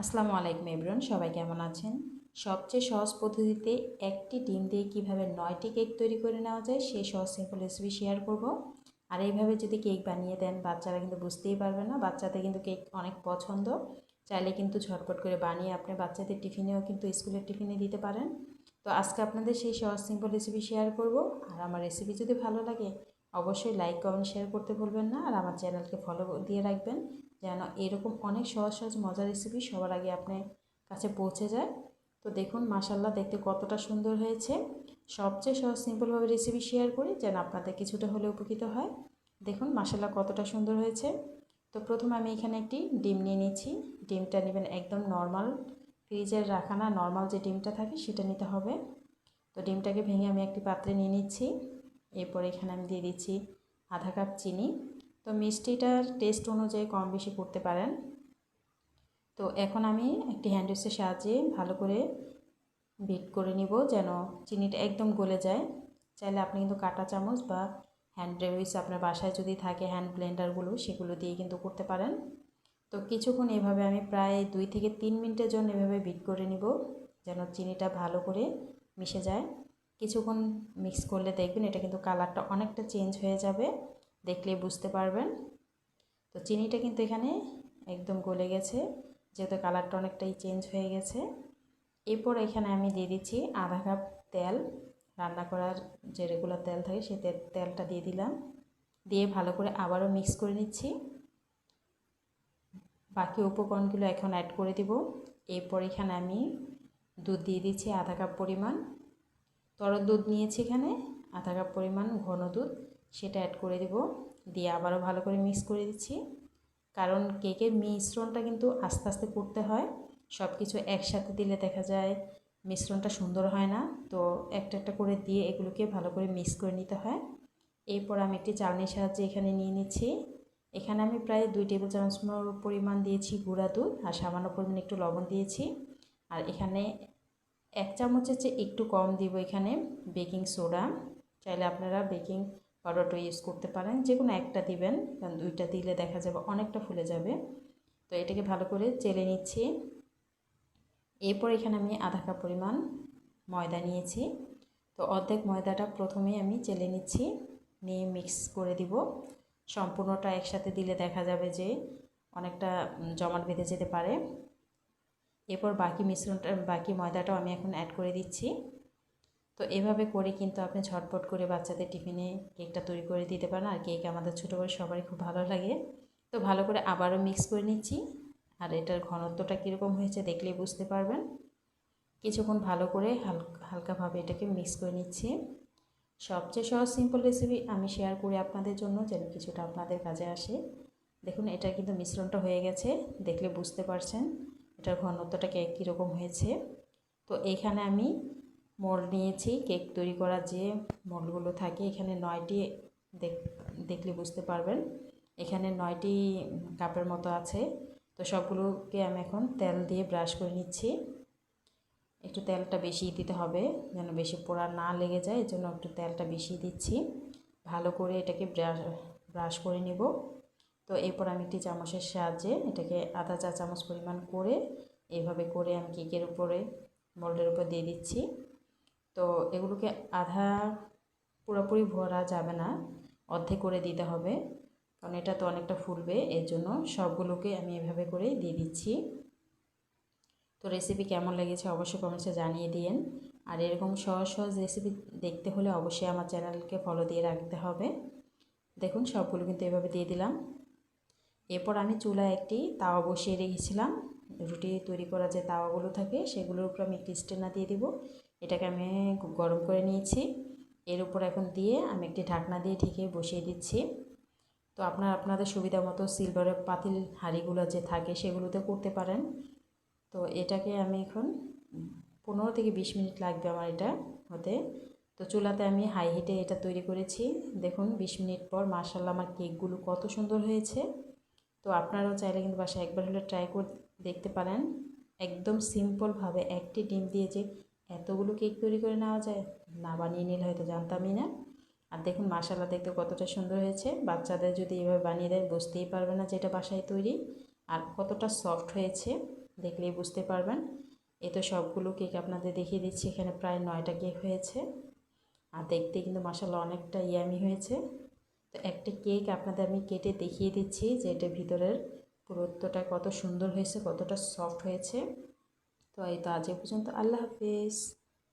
আসসালামু আলাইকুম এভরিওয়ান, সবাই কেমন আছেন? সবচেয়ে সহজ পদ্ধতিতে একটি ডিম দিয়ে কীভাবে নয়টি কেক তৈরি করে নেওয়া যায়, সেই সহজ সিম্পল রেসিপি শেয়ার করব। আর এইভাবে যদি কেক বানিয়ে দেন, বাচ্চারা কিন্তু বুঝতেই পারবে না। বাচ্চাদের কিন্তু কেক অনেক পছন্দ। চাইলে কিন্তু ঝটপট করে বানিয়ে আপনি বাচ্চাদের টিফিনেও কিন্তু স্কুলের টিফিনে দিতে পারেন। তো আজকে আপনাদের সেই সহজ সিম্পল রেসিপি শেয়ার করব। আর আমার রেসিপি যদি ভালো লাগে, অবশ্যই লাইক কমেন্ট শেয়ার করতে ভুলবেন না। আর আমার চ্যানেলকে ফলো দিয়ে রাখবেন। যেন এরকম অনেক সহজ সহজ মজার রেসিপি সবার আগে আপনার কাছে পৌঁছে যায়। তো দেখুন মাসাল্লাহ দেখতে কতটা সুন্দর হয়েছে। সবচেয়ে সহজ সিম্পলভাবে রেসিপি শেয়ার করি যেন আপনাদের কিছুটা হলে উপকৃত হয়। দেখুন মাসাল্লাহ কতটা সুন্দর হয়েছে। তো প্রথমে আমি এখানে একটি ডিম নিয়ে নিচ্ছি। ডিমটা নেবেন একদম নর্মাল ফ্রিজের রাখা না নর্মাল যে ডিমটা থাকে সেটা নিতে হবে। তো ডিমটাকে ভেঙে আমি একটি পাত্রে নিয়ে নিচ্ছি। এরপর এখানে আমি দিয়ে দিচ্ছি আধা কাপ চিনি। তো মিষ্টিটার টেস্ট অনুযায়ী কম বেশি করতে পারেন। তো এখন আমি একটি হ্যান্ডউইচের সাহায্যে ভালো করে বিট করে নিব যেন চিনিটা একদম গলে যায়। চাইলে আপনি কিন্তু কাটা চামচ বা হ্যান্ড উইচ আপনার বাসায় যদি থাকে হ্যান্ড ব্লেন্ডারগুলো সেগুলো দিয়ে কিন্তু করতে পারেন। তো কিছুক্ষণ এভাবে আমি প্রায় দুই থেকে তিন মিনিটের জন্য এভাবে বিট করে নিব যেন চিনিটা ভালো করে মিশে যায়। কিছুক্ষণ মিক্স করলে দেখবেন এটা কিন্তু কালারটা অনেকটা চেঞ্জ হয়ে যাবে। দেখলে বুঝতে পারবেন। তো চিনিটা কিন্তু এখানে একদম গলে গেছে, যেহেতু কালারটা অনেকটাই চেঞ্জ হয়ে গেছে। এরপর এখানে আমি দিয়ে দিচ্ছি আধা কাপ তেল। রান্না করার যে রেগুলার তেল থাকে সেই তেলটা দিয়ে দিলাম। দিয়ে ভালো করে আবারও মিক্স করে নিচ্ছি। বাকি উপকরণগুলো এখন অ্যাড করে দিব। এরপর এখানে আমি দুধ দিয়ে দিচ্ছি আধা কাপ পরিমাণ। তরল দুধ নিয়েছি এখানে, আধা কাপ পরিমাণ ঘন দুধ। সেটা অ্যাড করে দেব। দিয়ে আবারও ভালো করে মিক্স করে দিচ্ছি। কারণ কেকের মিশ্রণটা কিন্তু আস্তে আস্তে করতে হয়। সব কিছু একসাথে দিলে দেখা যায় মিশ্রণটা সুন্দর হয় না। তো একটা একটা করে দিয়ে এগুলোকে ভালো করে মিক্স করে নিতে হয়। এরপর আমি একটি চালনির সাহায্যে এখানে নিয়ে নিচ্ছি। এখানে আমি প্রায় দুই টেবিল চামচ পরিমাণ দিয়েছি গুঁড়া দুধ আর সামান্য পরিমাণ একটু লবণ দিয়েছি। আর এখানে এক চামচের চেয়ে একটু কম দিব এখানে বেকিং সোডা চাইলে আপনারা বেকিং পাউডারটা ইউজ করতে পারেন যে কোনো একটা দিবেন, কারণ দুইটা দিলে দেখা যাবে অনেকটা ফুলে যাবে। তো এটাকে ভালো করে চেলে নিচ্ছি। এরপর এখানে আমি আধা কাপ পরিমাণ ময়দা নিয়েছি। তো অর্ধেক ময়দাটা প্রথমেই আমি চেলে নিচ্ছি, নিয়ে মিক্স করে দিব। সম্পূর্ণটা একসাথে দিলে দেখা যাবে যে অনেকটা জমাট বেঁধে যেতে পারে। এরপর বাকি মিশ্রণটা, বাকি ময়দাটাও আমি এখন অ্যাড করে দিচ্ছি। তো এভাবে করে কিন্তু আপনি ঝটপট করে বাচ্চাদের টিফিনে কেকটা তৈরি করে দিতে পারেন আর কেক আমাদের ছোটো বড় সবারই খুব ভালো লাগে। তো ভালো করে আবারও মিক্স করে নিচ্ছি। আর এটার ঘনত্বটা কীরকম হয়েছে দেখলেই বুঝতে পারবেন। কিছুক্ষণ ভালো করে হালকা হালকাভাবে এটাকে মিক্স করে নিচ্ছি। সবচেয়ে সহজ সিম্পল রেসিপি আমি শেয়ার করি আপনাদের জন্য যেন কিছুটা আপনাদের কাজে আসে। দেখুন এটা কিন্তু মিশ্রণটা হয়ে গেছে, দেখলে বুঝতে পারছেন এটার ঘনত্বটা কেক কীরকম হয়েছে। তো এখানে আমি মোল্ড নিয়েছি, কেক তৈরি করার যে মোল্ডগুলো থাকে, এখানে নয়টি দেখলে বুঝতে পারবেন। এখানে নয়টি কাপের মতো আছে। তো সবগুলোকে আমি এখন তেল দিয়ে ব্রাশ করে নিচ্ছি। একটু তেলটা বেশি দিতে হবে, যেন বেশি পোড়া না লেগে যায়, এর জন্য একটু তেলটা বেশি দিচ্ছি। ভালো করে এটাকে ব্রাশ ব্রাশ করে নিব। তো এরপর আমি একটি চামচের সাহায্যে এটাকে আধা চা চামচ পরিমাণ করে এইভাবে করে আমি কেকের উপরে, মোল্ডের উপর দিয়ে দিচ্ছি। তো এগুলোকে আধা পুরোপুরি ভরা যাবে না, অর্ধেক করে দিতে হবে। কারণ এটা তো অনেকটা ফুলবে, এর জন্য সবগুলোকে আমি এভাবে করে দিয়ে দিচ্ছি। তো রেসিপি কেমন লেগেছে অবশ্যই কমেন্টসে জানিয়ে দিন আর এরকম সহজ সহজ রেসিপি দেখতে হলে অবশ্যই আমার চ্যানেলকে ফলো দিয়ে রাখতে হবে। দেখুন, সবগুলো কিন্তু এভাবে দিয়ে দিলাম। এরপর আমি চুলায় একটি তাওয়া বসিয়ে রেখেছিলাম। রুটি তৈরি করা যে তাওয়াগুলো থাকে, সেগুলোর উপর আমি একটি স্টেনা দিয়ে দিব। এটাকে আমি গরম করে নিয়েছি। এর উপর এখন দিয়ে আমি একটি ঢাকনা দিয়ে ঢেকে বসিয়ে দিচ্ছি। তো আপনার, আপনাদের সুবিধা মতো সিলভারের পাতিল হাঁড়িগুলো যে থাকে সেগুলোতে করতে পারেন। তো এটাকে আমি এখন পনেরো থেকে বিশ মিনিট লাগবে আমার এটা হতে। তো চুলাতে আমি হাই হিটে এটা তৈরি করেছি। দেখুন, বিশ মিনিট পর মার্শাল্লাহ আমার কেকগুলো কত সুন্দর হয়েছে। তো আপনারাও চাইলে কিন্তু বাসায় একবার হলে ট্রাই করে দেখতে পারেন। একদম সিম্পলভাবে একটি ডিম দিয়ে যে এতগুলো কেক তৈরি করে নেওয়া যায়? না বানিয়ে নিলে হয়তো জানতামই না। আর দেখুন মাসালা দেখতে কতটা সুন্দর হয়েছে। বাচ্চাদের যদি এভাবে বানিয়ে দেয়, বুঝতেই পারবে না যেটা বাসায় তৈরি। আর কতটা সফট হয়েছে, দেখলেই বুঝতে পারবেন। এ তো সবগুলো কেক আপনাদের দেখিয়ে দিচ্ছি। এখানে প্রায় নয়টা কেক হয়েছে। আর দেখতে কিন্তু মাসাল্লাহ অনেকটা ইয়ামি হয়েছে। তো একটা কেক আপনাদের আমি কেটে দেখিয়ে দিচ্ছি যে এটা ভিতরের পুরুত্বটা কত সুন্দর হয়েছে, কতটা সফট হয়েছে। তো এই তো আজ এ পর্যন্ত আল্লাহ হাফিজ